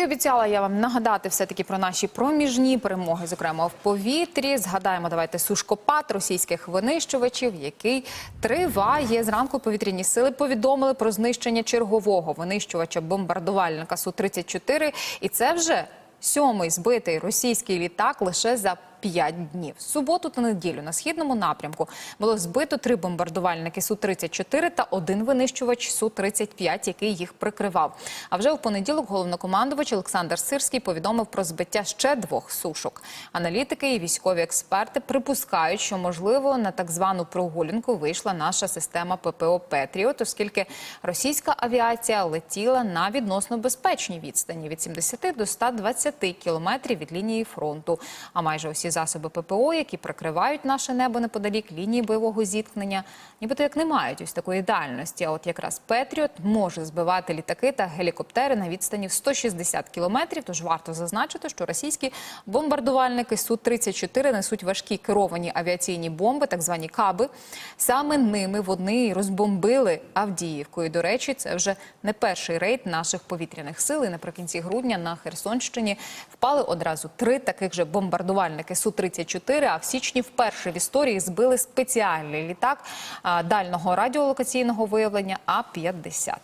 І обіцяла я вам нагадати все-таки про наші проміжні перемоги, зокрема в повітрі. Згадаємо, давайте сушкопад російських винищувачів, який триває. Зранку повітряні сили повідомили про знищення чергового винищувача бомбардувальника Су-34. І це вже сьомий збитий російський літак лише за П'ять днів суботу та неділю на східному напрямку було збито три бомбардувальники су 34 та один винищувач су 35 який їх прикривав. А вже в понеділок головнокомандувач Олександр Сирський повідомив про збиття ще двох сушок. Аналітики і військові експерти припускають, що можливо на так звану прогулянку вийшла наша система ППО Петріот, оскільки російська авіація летіла на відносно безпечній відстані від 70 до 120 кілометрів від лінії фронту. А майже усі засоби ППО, які прикривають наше небо неподалік лінії бойового зіткнення, нібито як не мають ось такої дальності. А от якраз Петріот може збивати літаки та гелікоптери на відстані в 160 кілометрів. Тож варто зазначити, що російські бомбардувальники Су-34 несуть важкі керовані авіаційні бомби, так звані каби. Саме ними вони розбомбили Авдіївку. І, до речі, це вже не перший рейд наших повітряних сил. І наприкінці грудня на Херсонщині впали одразу три таких же бомбардувальники Су-34, а в січні вперше в історії збили спеціальний літак дальнього радіолокаційного виявлення А-50.